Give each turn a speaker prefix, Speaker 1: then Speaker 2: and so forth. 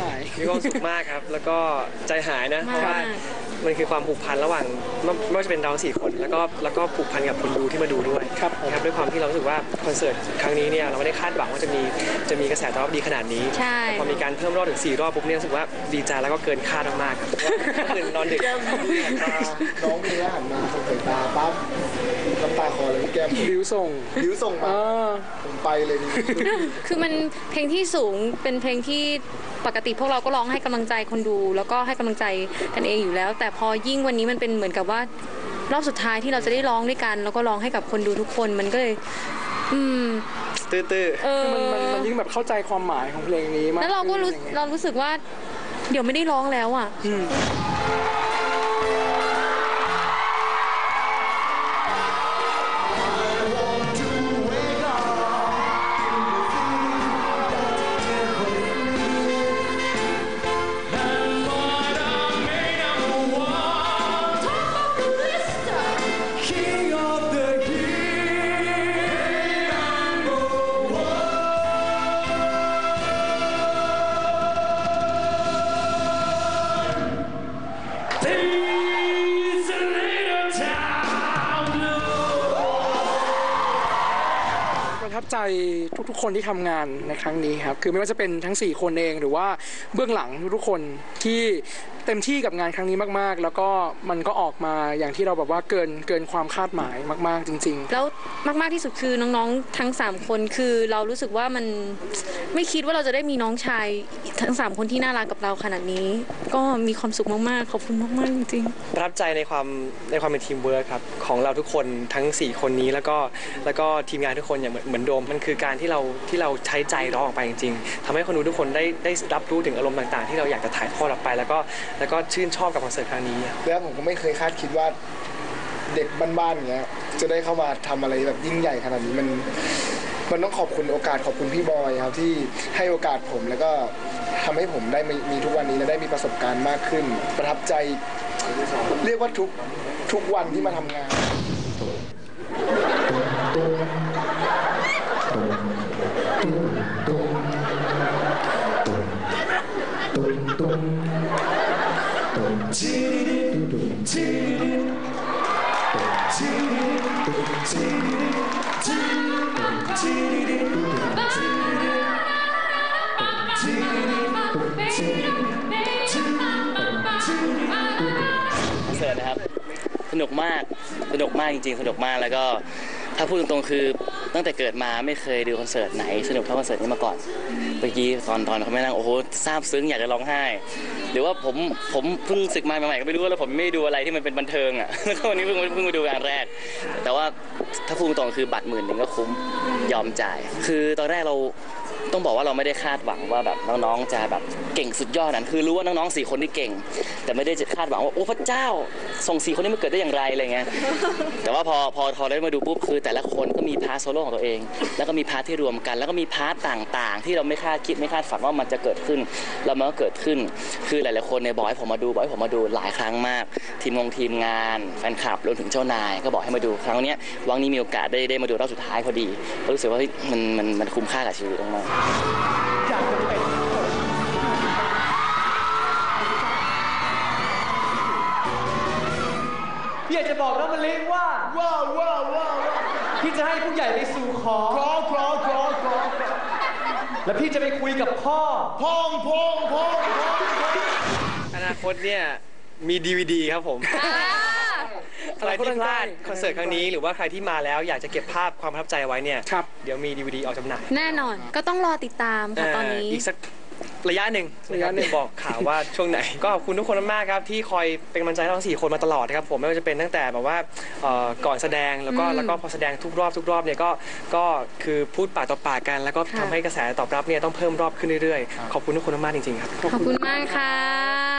Speaker 1: หาย
Speaker 2: มีความสุขมากครับ แล้วก็ใจหายนะ เพราะว่า
Speaker 3: มาก
Speaker 2: มันคือความผูกพันระหว่างไม่ไม่ว่าจะเป็นเราสี่คน แล้วก็แล้วก็ผูกพันกับคนดูที่มาดูด้วย
Speaker 1: ครับผม
Speaker 2: นะครับด้วยความที่เรารู้สึกว่าคอนเสิร์ตครั้งนี้เนี่ยเราไม่ได้คาดหวังว่าจะมีจะมีกระแสตอบรับดีขนาดนี้
Speaker 3: ใช่
Speaker 2: แต่พอมีการเพิ่มรอบถึง 4 รอบปุ๊บเนี่ยรู้สึกว่าดีใจแล้วก็เกินคาดมากๆครับเพราะว่าเมื่อคืนนอนดึก
Speaker 4: น้องมีหันมาส่งสายตาปั๊บ น้ำตาคลอเลยพี่แก้ม
Speaker 1: บิวส่ง
Speaker 4: ยิ้วส่ง
Speaker 1: เอ
Speaker 4: มา
Speaker 1: อ
Speaker 4: ผมไปเลยนี่
Speaker 3: คือมันเพลงที่สูงเป็นเพลงที่ปกติพวกเราก็ร้องให้กำลังใจคนดู แล้วก็ให้กำลังใจกันเองอยู่แล้ว แต่พอยิ่งวันนี้มันเป็นเหมือนกับว่ารอบสุดท้ายที่เราจะได้ร้องด้วยกัน แล้วก็ร้องให้กับคนดูทุกคนมันก็เลย อืม
Speaker 2: ตื้อ
Speaker 3: เออ
Speaker 1: มันมันมันยิ่งแบบเข้าใจความหมายของเพลงนี้มาก
Speaker 3: แล้วเราก็รู้
Speaker 1: ขึ้นอย่างเงี้ย
Speaker 3: เรารู้สึกว่า เดี๋ยวไม่ได้ร้องแล้วอะ
Speaker 1: อืม บใจทุกๆ คนที่ทำงานในครั้งนี้ครับคือไม่ว่าจะเป็นทั้ง 4 คนเองหรือว่าเบื้องหลังทุกๆคนที่เต็มที่กับงานครั้งนี้มากๆ แล้วก็มันก็ออกมาอย่างที่เราแบบว่าเกินเกินความคาดหมายมาก ๆ จริง ๆ
Speaker 3: แล้วมากๆที่สุดคือน้องๆทั้ง 3 คนคือเรารู้สึกว่ามันไม่คิดว่าเราจะได้มีน้องชายทั้ง 3 คนที่น่ารักกับเราขนาดนี้ ก็มีความสุขมากๆ ขอบคุณมากๆจริง
Speaker 2: ๆประทับใจในความในความเป็นทีมเวิร์คครับของเราทุกคนทั้ง 4 คนนี้แล้วก็แล้วก็ทีมงานทุกคนอย่างเหมือนเหมือนโดมมันคือการที่เราที่เราใช้ใจร้องออกไปจริงๆทำให้คนดูทุกคนได้ได้รับรู้ถึงอารมณ์ต่างๆ ที่เราอยากจะถ่ายทอดออกไป แล้วก็แล้วก็ชื่นชอบกับคอนเสิร์ตครั้งนี้
Speaker 4: แล้วผมก็ไม่เคยคาดคิดว่าเด็กบ้านๆอย่างเงี้ยจะได้เข้ามาทำอะไรแบบยิ่งใหญ่ขนาดนี้มัน มันต้องขอบคุณโอกาสขอบคุณพี่บอยครับที่ให้โอกาสผมแล้วก็ทำให้ผมได้มีมีทุกวันนี้และได้มีประสบการณ์มากขึ้น ประทับใจ เรียกว่าทุกทุกวันที่มาทำงาน
Speaker 5: คอนเสิร์ตนะครับ สนุกมาก สนุกมากจริงๆ สนุกมากแล้วก็ ถ้าพูดตรงๆ คือ ตั้งแต่เกิดมาไม่เคยดูคอนเสิร์ตไหนสนุกเท่าคอนเสิร์ตนี้มาก่อนเมื่อกี้ตอนตอนเขาไม่นั่งโอ้โหซาบซึ้งอยากจะร้องไห้ หรือว่าผมผมเพิ่งศึกมาใหม่ๆก็ไม่รู้แล้วผมไม่ดูอะไรที่มันเป็นบันเทิงอะแล้วก็วันนี้เพิ่งเพิ่งมาดูงานแรก แต่ว่าถ้าพูดตรงคือบัตรหมื่นหนึ่งก็คุ้มยอมจ่าย คือตอนแรกเรา ต้องบอกว่าเราไม่ได้คาดหวังว่าแบบน้องๆจะแบบเก่งสุดยอดนั้นคือรู้ว่าน้องๆสี่คนที่เก่ง แต่ไม่ได้จะคาดหวังว่าโอ้พระเจ้าส่งสี่คนนี้มาเกิดได้อย่างไรอะไรเงี้ยแต่ว่าพอพอพอได้มาดูปุ๊บคือ แต่ละคนก็มีพาร์ทโซโล่ของตัวเอง แล้วก็มีพาร์ทที่รวมกัน แล้วก็มีพาร์ทต่างๆ ที่เราไม่คาดคิดไม่คาดฝันว่ามันจะเกิดขึ้นแล้วมันก็เกิดขึ้น คือหลายๆคนเนี่ยบอกให้ผมมาดูบอกให้ผมมาดูหลายครั้งมาก ทีมงงทีมงานแฟนคลับรวมถึงเจ้านาย ก็บอกให้มาดูครั้งนี้วังนี้มีโอกาสได้ได้มาดูรอบสุดท้ายพอดีก็รู้สึกว่ามันมันมันคุ้มค่ากับชีวิตมากๆ
Speaker 6: พี่อยากจะบอกน้องมะลิว่า
Speaker 4: ว้าวว้าวว้าว
Speaker 6: พี่จะให้ผู้ใหญ่ไปสู่ขอ
Speaker 4: ครอครอครอครอ
Speaker 6: แล้วพี่จะไปคุยกับพ่อ
Speaker 4: พองพองพองพอง
Speaker 2: อนาคตเนี่ย มี DVD ครับผม ใครที่พลาดคอนเสิร์ตครั้งนี้หรือว่าใครที่มาแล้วอยากจะเก็บภาพความประทับใจไว้เนี่ย
Speaker 1: ครับ
Speaker 2: เดี๋ยวมี DVD ออกจำหน่าย
Speaker 3: ๆแน่นอนก็ต้องรอติดตามค่ะตอนนี้
Speaker 2: เอีกสักระยะหนึ่ง
Speaker 1: ระยะหนึ่ง
Speaker 2: เดี๋วบอกข่าวว่าช่วงไหน ก็ขอบคุณทุกคนมากๆครับที่คอยเป็นกำลังใจให้เราทั้งสี่คนมาตลอดนะครับผมไม่ว่าจะเป็นตั้งแต่แบบว่าเอ่อก่อนแสดงแล้วก็
Speaker 3: อืม
Speaker 2: แล้วก็พอแสดงทุกรอบทุกรอบเนี่ยก็ก็คือพูดปากต่อปากกัน แล้วก็
Speaker 3: ค่ะ
Speaker 2: ทำให้กระแสตอบรับเนี่ยต้องเพิ่มรอบขึ้นเรื่อยๆขอบคุณทุกคนมากๆจริงๆครับ
Speaker 3: ขอบคุณมากค่ะ